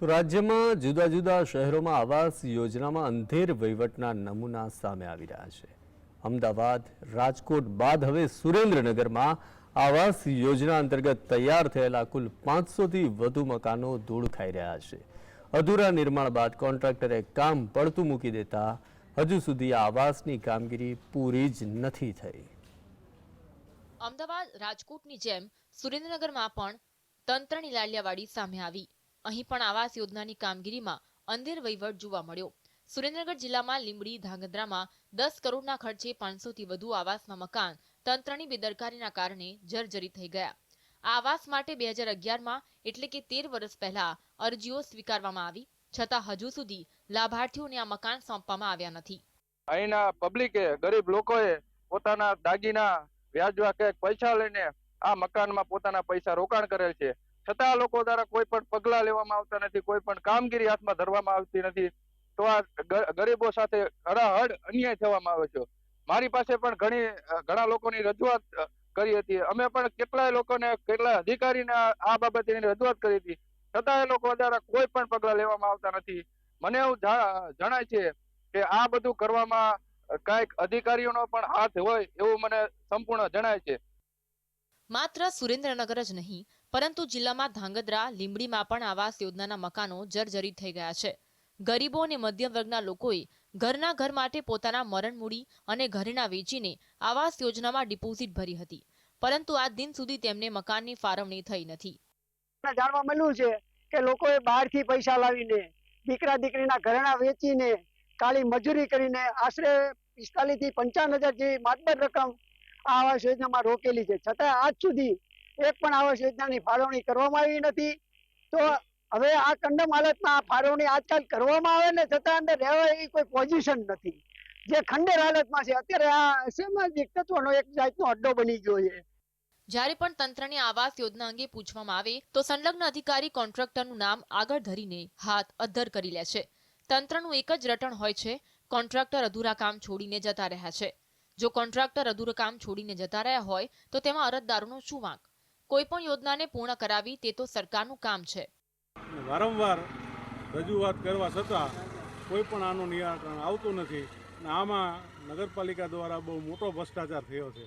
તો રાજ્યમાં જુદા જુદા શહેરોમાં આવાસ યોજનામાં અંધેર વહીવટના નમૂના સામે આવી રહ્યા છે. અમદાવાદ, રાજકોટ બાદ હવે સુરેન્દ્રનગરમાં આવાસ યોજના અંતર્ગત તૈયાર થયેલા કુલ પાંચસોથી વધુ મકાનો ધૂળ ખાઈ રહ્યા છે. અધૂરા નિર્માણ બાદ કોન્ટ્રાક્ટરે કામ પડતું મૂકી દેતા હજુ સુધી આવાસની કામગીરી પૂરી જ નથી થઈ. અમદાવાદ, રાજકોટની જેમ સુરેન્દ્રનગરમાં પણ તંત્રની લાલિયાવાડી સામે આવી. અહીં પણ આવાસ યોજનાની કામગીરીમાં અંધેર વહીવટ જોવા મળ્યો. સુરેન્દ્રનગર જિલ્લામાં લીંબડી, ધાંગધ્રામાં દસ કરોડના ખર્ચે પાંચસોથી વધુ આવાસના મકાન તંત્રની બેદરકારીના કારણે જર્જરી થઈ ગયા. આ આવાસ માટે બે હજાર અગિયારમાં એટલે કે તેર વર્ષ પહેલા અરજીઓ સ્વીકારવામાં આવી, છતાં હજુ સુધી લાભાર્થીઓને આ મકાન સોંપવામાં આવ્યા નથી. અહીંના પબ્લિકે ગરીબ લોકોએ પોતાના દાગીના વ્યાજવા કે પૈસા લઈને આ મકાનમાં પોતાના પૈસા રોકાણ કરેલ છે. છતાં લોકો દ્વારા કોઈ પણ પગલાં લેવામાં આવતા નથી, કોઈ પણ કામગીરી હાથમાં ધરવામાં આવતી નથી. તો આ ગરીબો સાથે હરાહડ અન્યાય થવામાં આવે છે. મારી પાસે પણ ઘણી, ઘણા લોકોની રજૂઆત કરી હતી. અમે પણ કેટલાય લોકોને, કેટલાય અધિકારીને આ આ રજૂઆત કરી હતી. છતાં એ લોકો દ્વારા કોઈ પણ પગલાં લેવામાં આવતા નથી. મને એવું જણાય છે કે આ બધું કરવામાં કંઈક અધિકારીઓનો પણ હાથ હોય એવું મને સંપૂર્ણ જણાય છે. માત્ર સુરેન્દ્રનગર જ નહીં પરંતુ જિલ્લામાં ધાંગધ્રા, લીંબડીમાં પણ આવાસ યોજનાના મકાનો જર્જરિત થઈ ગયા છે. ગરીબો અને મધ્યમ વર્ગના લોકોએ ઘરના ઘર માટે પોતાના મરણ મૂડી અને ઘરેણા વેચીને આવાસ યોજનામાં ડિપોઝિટ ભરી હતી. પરંતુ આ દિન સુધી તેમને મકાનની ફાળવણી થઈ નથી. જાણવા મળ્યું છે કે લોકોએ બહારથી પૈસા લાવીને દીકરા દીકરીના ઘરેણા વેચીને કાળી મજૂરી કરીને આશરે પિસ્તાલીસથી પંચાવન હજાર જેવી માતબર રકમ આ આવાસ યોજનામાં રોકેલી છે. છતાં આજ સુધી એક પણ આવાસ યોજનાની ફાળવણી કરવામાં આવી નથી. તો હવે આ કંડમ હાલતમાં ફાળવણી આજકાલ કરવામાં આવે ને છતાં અંદર રહેવા એવી કોઈ પોઝિશન નથી. જે ખંડેર હાલતમાં છે, અત્યારે આ સામાજિક તત્વનો એક જાતનો અડ્ડો બની ગયો છે. જ્યારે પણ તંત્રની આવાસ યોજના અંગે પૂછવામાં આવે, તો સંલગ્ન અધિકારી કોન્ટ્રાક્ટરનું નામ આગળ ધરીને હાથ અદ્ધર કરી લે છે. તંત્રનું એક જ રટણ હોય છે, કોન્ટ્રાક્ટર અધૂરા કામ છોડીને જતા રહ્યા છે. જો કોન્ટ્રાક્ટર અધૂરું કામ છોડીને જતા રહ્યા હોય, તો તેમાં અરજદારોનો શું વાંક? કોઈ પણ યોજનાને પૂર્ણ કરાવી તે તો સરકારનું કામ છે. વારંવાર રજૂઆત કરવા છતાં કોઈ પણ આનું નિરાકરણ આવતું નથી. અને આમાં નગરપાલિકા દ્વારા બહુ મોટો ભ્રષ્ટાચાર થયો છે.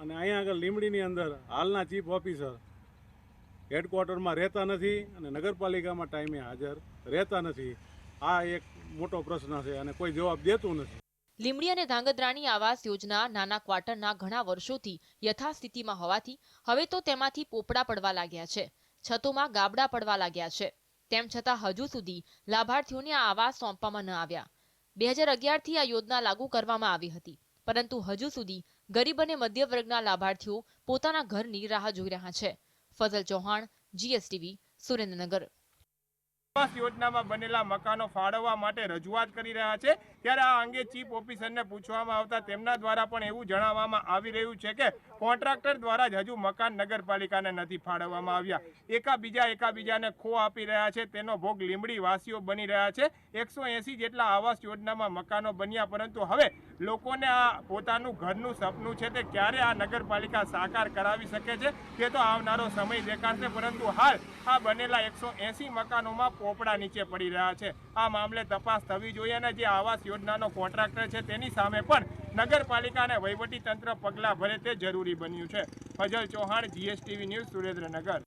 અને અહીંયા આગળ લીંબડીની અંદર હાલના ચીફ ઓફિસર હેડક્વાર્ટરમાં રહેતા નથી અને નગરપાલિકામાં ટાઈમે હાજર રહેતા નથી. આ એક મોટો પ્રશ્ન છે અને કોઈ જવાબ દેતું નથી. લીંબડી અને ધાંગધ્રાની આવાસ યોજના નાના ક્વાર્ટરના ઘણા વર્ષોથી યથાસ્થિતિમાં હોવાથી હવે તો તેમાંથી પોપડા પડવા લાગ્યા છે, છતોમાં ગાબડા પડવા લાગ્યા છે. તેમ છતાં હજુ સુધી લાભાર્થીઓને આ આવાસ સોંપવામાં ન આવ્યા. બે હજાર અગિયારથી આ યોજના લાગુ કરવામાં આવી હતી, પરંતુ હજુ સુધી ગરીબ અને મધ્ય વર્ગના લાભાર્થીઓ પોતાના ઘરની રાહ જોઈ રહ્યા છે. ફઝલ ચૌહાણ, જીએસટીવી, સુરેન્દ્રનગર. આવાસ યોજનામાં બનેલા મકાનો ફાળવવા માટે રજૂઆત કરી રહ્યા છે. ત્યારે આ અંગે ચીફ ઓફિસરને પૂછવામાં આવતા તેમના દ્વારા પણ એવું જણાવવામાં આવી રહ્યું છે કે કોન્ટ્રાક્ટર દ્વારા જ હજુ મકાન નગરપાલિકાને નથી ફાળવવામાં આવ્યા. એકાબીજા એકાબીજાને ખો આપી રહ્યા છે. તેનો ભોગ લીમડી વાસીઓ બની રહ્યા છે. એકસો જેટલા આવાસ યોજનામાં મકાનો બન્યા, પરંતુ હવે લોકોને આ પોતાનું ઘરનું સપનું છે તે ક્યારે આ નગરપાલિકા સાકાર કરાવી શકે છે? તે તો આવનારો સમય દેખાડશે, પરંતુ હાલ આ બનેલા એકસો મકાનોમાં પોપડા નીચે પડી રહ્યા છે. આ મામલે તપાસ થવી જોઈએ અને જે આવાસ યોજનાનો કોન્ટ્રાક્ટર છે તેની સામે પણ નગરપાલિકા અને વહીવટી તંત્ર પગલાં ભરે તે જરૂરી બન્યું છે. Fazal Chauhan GSTV news Surendranagar.